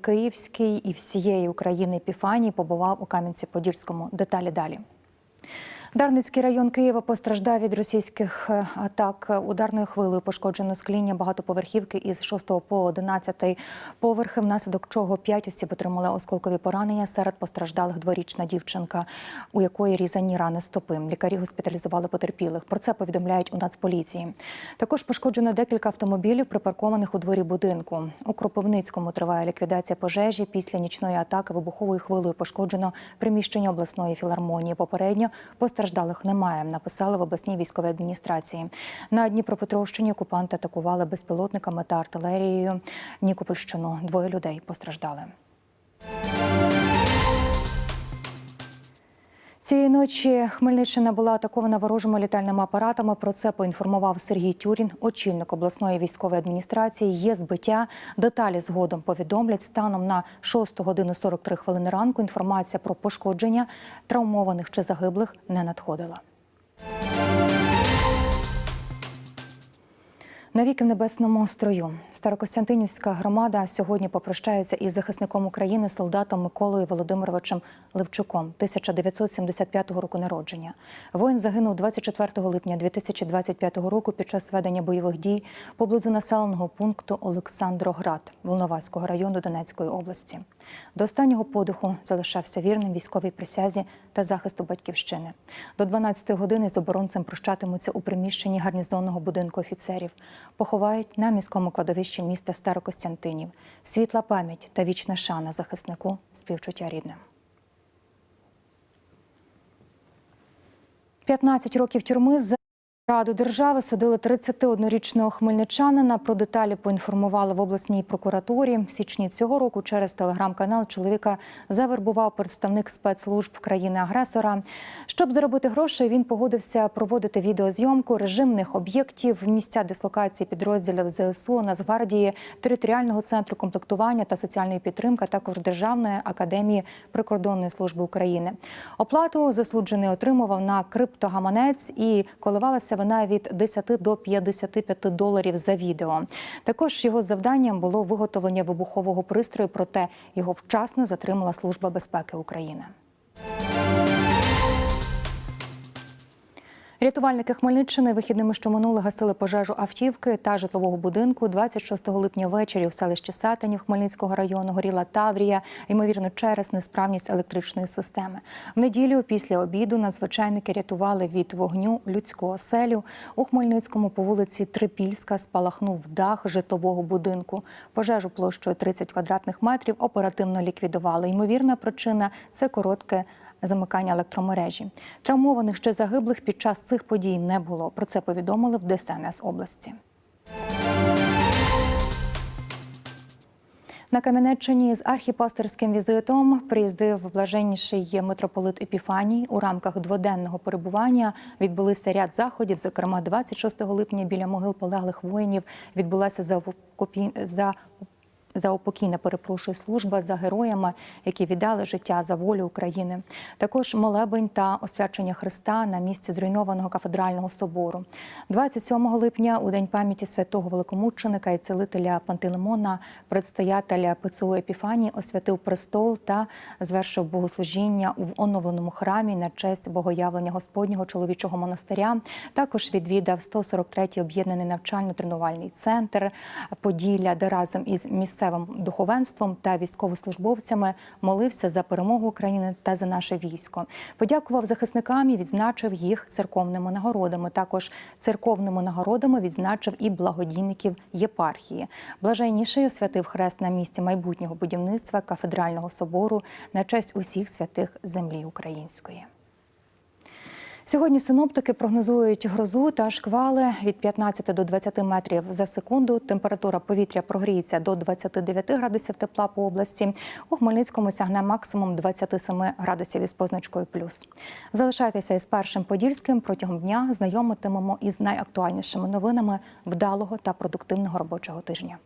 Київський і всієї України Епіфанії побував у Кам'янці-Подільському. Деталі далі. Дарницький район Києва постраждав від російських е, атак. Ударною хвилею пошкоджено скління багатоповерхівки із 6 по 11 поверхи, внаслідок чого 5 осіб отримали осколкові поранення. Серед постраждалих дворічна дівчинка, у якої різані рани стопи. Лікарі госпіталізували потерпілих. Про це повідомляють у Нацполіції. Також пошкоджено декілька автомобілів, припаркованих у дворі будинку. У Кропивницькому триває ліквідація пожежі. Після нічної атаки вибуховою хвилею пошкоджено приміщення обласної філармонії. Попередньо постраждалих немає. Написали в обласній військовій адміністрації. На Дніпропетровщині окупанти атакували безпілотниками та артилерією. Нікопольщину двоє людей постраждали. Цієї ночі Хмельниччина була атакована ворожими літальними апаратами. Про це поінформував Сергій Тюрін, очільник обласної військової адміністрації. Є збиття. Деталі згодом повідомлять. Станом на 6 годину 43 хвилини ранку інформація про пошкодження травмованих чи загиблих не надходила. Навіки в небесному строю Старокостянтинівська громада сьогодні попрощається із захисником України, солдатом Миколою Володимировичем Левчуком, 1975 року народження. Воїн загинув 24 липня 2025 року під час ведення бойових дій поблизу населеного пункту Олександроград Волноваського району Донецької області. До останнього подиху залишався вірним військовій присязі та захисту батьківщини. До 12 години з оборонцем прощатимуться у приміщенні гарнізонного будинку офіцерів. Поховають на міському кладовищі міста Старокостянтинів. Світла пам'ять та вічна шана захиснику співчуття рідним. 15 років тюрми за Раду держави судили 31-річного хмельничанина. Про деталі поінформували в обласній прокуратурі. В січні цього року через телеграм-канал чоловіка завербував представник спецслужб країни-агресора. Щоб заробити гроші, він погодився проводити відеозйомку режимних об'єктів, місця дислокації підрозділів ЗСУ, Нацгвардії, територіального центру комплектування та соціальної підтримки, також Державної академії прикордонної служби України. Оплату засуджений отримував на криптогаманець і коливалася вона від 10 до 55 доларів за відео. Також його завданням було виготовлення вибухового пристрою, проте його вчасно затримала Служба безпеки України. Рятувальники Хмельниччини вихідними, що минули, гасили пожежу автівки та житлового будинку. 26 липня ввечері у селищі Сатанів Хмельницького району горіла Таврія, ймовірно, через несправність електричної системи. В неділю після обіду надзвичайники рятували від вогню людську оселю. У Хмельницькому по вулиці Трипільська спалахнув дах житлового будинку. Пожежу площою 30 квадратних метрів оперативно ліквідували. Ймовірна причина це коротке замикання електромережі. Травмованих чи загиблих під час цих подій не було. Про це повідомили в ДСНС області. На Кам'янеччині з архіпастерським візитом приїздив блаженніший митрополит Епіфаній. У рамках дводенного перебування відбулися ряд заходів. Зокрема, 26 липня біля могил полеглих воїнів відбулася за за за перепрошую служба за героями, які віддали життя за волю України. Також молебень та освячення Христа на місці зруйнованого кафедрального собору. 27 липня, у день пам'яті святого великомученика і целителя Пантелеймона, предстоятеля ПЦУ Епіфанії освятив престол та звершив богослужіння в оновленому храмі на честь богоявлення Господнього чоловічого монастиря. Також відвідав 143-й об'єднаний навчально-тренувальний центр Поділля, де разом із місцевим місцевим духовенством та військовослужбовцями молився за перемогу України та за наше військо. Подякував захисникам і відзначив їх церковними нагородами. Також церковними нагородами відзначив і благодійників єпархії. Блаженніший освятив хрест на місці майбутнього будівництва кафедрального собору на честь усіх святих землі української. Сьогодні синоптики прогнозують грозу та шквали від 15 до 20 метрів за секунду. Температура повітря прогріється до 29 градусів тепла по області. У Хмельницькому сягне максимум 27 градусів із позначкою плюс. Залишайтеся із першим подільським протягом дня. Знайомитимемо із найактуальнішими новинами вдалого та продуктивного робочого тижня.